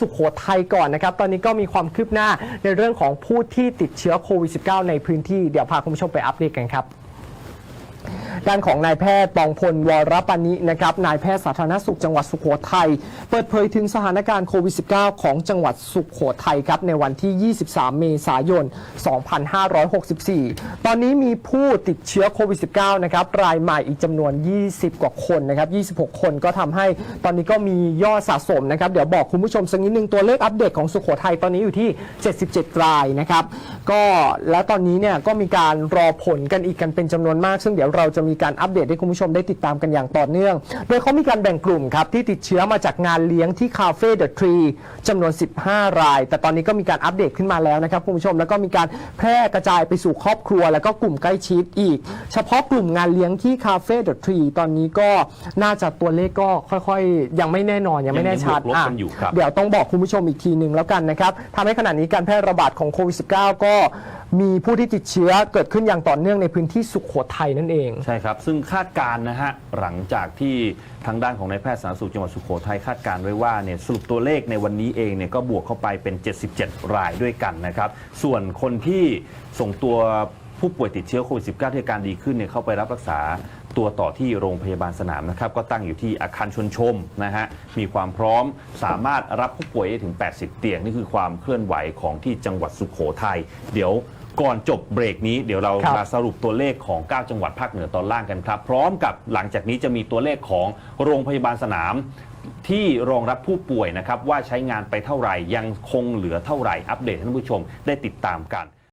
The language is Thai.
สุขโขทัยก่อนนะครับ ตอนนี้ก็มีความคืบหน้าในเรื่องของผู้ที่ติดเชื้อโควิด -19 ในพื้นที่ เดี๋ยวพาคุณผู้ชมไปอัปเดตกันครับ ด้านของนายแพทย์ปองพลวรปานินะครับนายแพทย์สาธารณสุขจังหวัดสุขโขทัยเปิดเผยถึงสถานการณ์โควิด -19 ของจังหวัดสุขโขทัยครับในวันที่ 23 เมษายน 2564 ตอนนี้มีผู้ติดเชื้อโควิด -19 นะครับรายใหม่อีกจำนวน 20 กว่าคนนะครับ 26 คนก็ทำให้ตอนนี้ก็มียอดสะสมนะครับ เดี๋ยวบอกคุณผู้ชมสักนิดนึงตัวเลขอัปเดตของสุขโขทัยตอนนี้อยู่ที่ 77 รายนะครับ ก็แล้วตอนนี้เนี่ยก็มีการรอผลกันอีกกันเป็นจำนวนมาก ซึ่งเดี๋ยวเราจะมีการอัปเดตให้คุณผู้ชมได้ติดตามกันอย่างต่อเนื่อง โดยเขามีการแบ่งกลุ่มครับที่ติดเชื้อมาจากงานเลี้ยงที่คาเฟ่เดอะทรีจำนวน 15 ราย แต่ตอนนี้ก็มีการอัปเดตขึ้นมาแล้วนะครับคุณผู้ชมแล้วก็มีการแพร่กระจายไปสู่ครอบครัว แล้วก็กลุ่มใกล้ชิดอีก เฉพาะกลุ่มงานเลี้ยงที่คาเฟ่เดอะทรีตอนนี้ก็น่าจะตัวเลขก็ค่อยๆ ยังไม่แน่นอนยังไม่แน่ชัดยังบวกลบกันอยู่ครับเดี๋ยวต้องบอกคุณผู้ชมอีกทีหนึ่งแล้วกันนะครับทำให้ขณะนี้การแพร่ระบาดของโควิด -19 ก็ มีผู้ที่ติดเชื้อเกิดขึ้นอย่างต่อเนื่องในพื้นที่สุขโขทัยนั่นเอง ใช่ครับ ซึ่งคาดการณ์นะฮะ หลังจากที่ทางด้านของนายแพทย์สาธารณสุขจังหวัดสุโขทัยคาดการณ์ไว้ว่าเนี่ยสรุปตัวเลขในวันนี้เองเนี่ยก็บวกเข้าไปเป็น 77 รายด้วยกันนะครับ ส่วนคนที่ส่งตัวผู้ป่วยติดเชื้อโควิด -19 ที่อาการดีขึ้นเนี่ยเข้าไปรับรักษาตัวต่อที่โรงพยาบาลสนามนะครับ ก็ตั้งอยู่ที่อาคารชนชมนะฮะ มีความพร้อมสามารถรับผู้ป่วยได้ถึง 80 เตียง นี่คือความเคลื่อนไหวของที่จังหวัดสุโขทัยเดี๋ยว ก่อนจบเบรกนี้เดี๋ยวเราครับมาสรุปตัวเลขของ 9 จังหวัดภาคเหนือตอนล่างกันครับ พร้อมกับหลังจากนี้จะมีตัวเลขของโรงพยาบาลสนาม ที่รองรับผู้ป่วยนะครับว่าใช้งานไปเท่าไหร่ยังคงเหลือเท่าไหร่อัปเดตให้ท่านผู้ชมได้ติดตามกัน